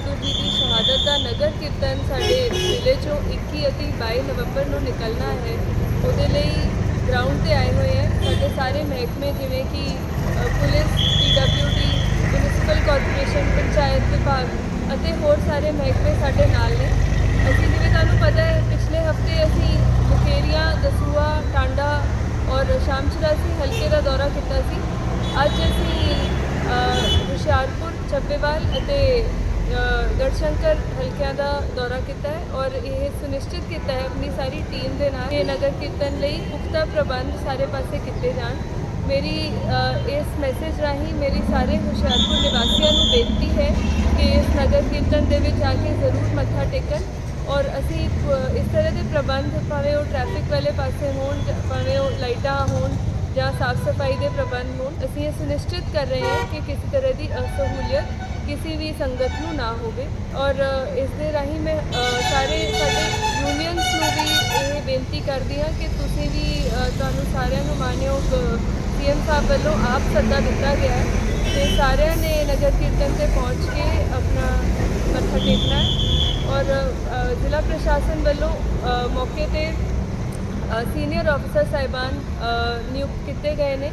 ਬਹਾਦਰ ਜੀ ਦੀ ਸ਼ਹਾਦਤ ਦਾ ਨਗਰ ਕੀਰਤਨ ਸਾਡੇ ਜ਼ਿਲ੍ਹੇ ਚੋਂ 21 ਅਤੇ 22 ਨਵੰਬਰ ਨੂੰ ਨਿਕਲਣਾ ਹੈ। ਉਹਦੇ ਲਈ ਗਰਾਊਂਡ ਤੇ ਆਏ ਹੋਏ ਹੈ। ਸਾਡੇ ਸਾਰੇ ਮਹਿਕਮੇ ਜਿਵੇਂ ਕਿ ਅ, police PWD municipal corporation panchayat ਵਿਭਾਗ ਅਤੇ ਹੋਰ ਸਾਰੇ ਮਹਿਕਮੇ ਸਾਡੇ ਨਾਲ ਨੇ। ਅਸੀਂ ਜਿਵੇਂ ਤੁਹਾਨੂੰ ਪਤਾ ਹੈ ਪਿਛਲੇ ਹਫ਼ਤੇ ਅਸੀਂ ਮੁਕੇਰੀਆਂ ਦਸੂਆ ਟਾਂਡਾ ਔਰ ਸ਼ਾਮ ਚੁਰਾਸੀ ਹਲਕੇ ਦਾ ਦੌਰਾ ਕੀਤਾ ਸੀ। ਅੱਜ ਅਸੀਂ ਹੁਸ਼ਿਆਰਪੁਰ ਚੱਬੇਵਾਲ ਅਤੇ ਗੜਸ਼ੰਕਰ ਹਲਕਿਆਂ ਦਾ ਦੌਰਾ ਕੀਤਾ ਹੈ ਔਰ ਇਹ ਸੁਨਿਸ਼ਚਿਤ ਕੀਤਾ ਹੈ ਆਪਣੀ ਸਾਰੀ ਟੀਮ ਦੇ ਨਾਲ ਇਹ ਨਗਰ ਕੀਰਤਨ ਲਈ ਪੁਖਤਾ ਪ੍ਰਬੰਧ ਸਾਰੇ ਪਾਸੇ ਕੀਤੇ ਜਾਣ। ਮੇਰੀ ਇਸ ਮੈਸੇਜ ਰਾਹੀਂ ਮੇਰੀ ਸਾਰੇ ਹੁਸ਼ਿਆਰਪੁਰ ਨਿਵਾਸੀਆਂ ਨੂੰ ਬੇਨਤੀ ਹੈ ਕਿ ਇਸ ਨਗਰ ਕੀਰਤਨ ਦੇ ਵਿੱਚ ਆ ਕੇ ਜ਼ਰੂਰ ਮੱਥਾ ਟੇਕਣ ਔਰ ਅਸੀਂ ਇਸ ਤਰ੍ਹਾਂ ਦੇ ਪ੍ਰਬੰਧ ਭਾਵੇਂ ਉਹ ਟ੍ਰੈਫਿਕ ਵਾਲੇ ਪਾਸੇ ਹੋਣ ਭਾਵੇਂ ਉਹ ਲਾਈਟਾਂ ਹੋਣ ਜਾਂ ਸਾਫ਼ ਸਫ਼ਾਈ ਦੇ ਪ੍ਰਬੰਧ ਹੋਣ, ਅਸੀਂ ਇਹ ਸੁਨਿਸ਼ਚਿਤ ਕਰ ਰਹੇ ਹਾਂ ਕਿ ਕਿਸੇ ਤਰ੍ਹਾਂ ਦੀ ਅਸਹੂਲੀਅਤ ਕਿਸੇ ਵੀ ਸੰਗਤ ਨੂੰ ਨਾ ਹੋਵੇ। ਔਰ ਇਸ ਦੇ ਰਾਹੀਂ ਮੈਂ ਸਾਰੇ ਸਾਡੇ ਯੂਨੀਅਨਸ ਨੂੰ ਵੀ ਇਹ ਬੇਨਤੀ ਕਰਦੀ ਹਾਂ ਕਿ ਤੁਸੀਂ ਵੀ ਤੁਹਾਨੂੰ ਸਾਰਿਆਂ ਨੂੰ ਮਾਨਯੋਗ ਸੀਐਮ ਸਾਹਿਬ ਵੱਲੋਂ ਆਪ ਸੱਦਾ ਦਿੱਤਾ ਗਿਆ ਹੈ ਤੇ ਸਾਰਿਆਂ ਨੇ ਨਗਰ ਕੀਰਤਨ ਤੇ ਪਹੁੰਚ ਕੇ ਆਪਣਾ ਮੱਥਾ ਟੇਕਣਾ ਔਰ ਜ਼ਿਲ੍ਹਾ ਪ੍ਰਸ਼ਾਸਨ ਵੱਲੋਂ ਮੌਕੇ ਤੇ ਸੀਨੀਅਰ ਅਫਸਰ ਸਾਹਿਬਾਨ ਨਿਯੁਕਤ ਕੀਤੇ ਗਏ ਨੇ।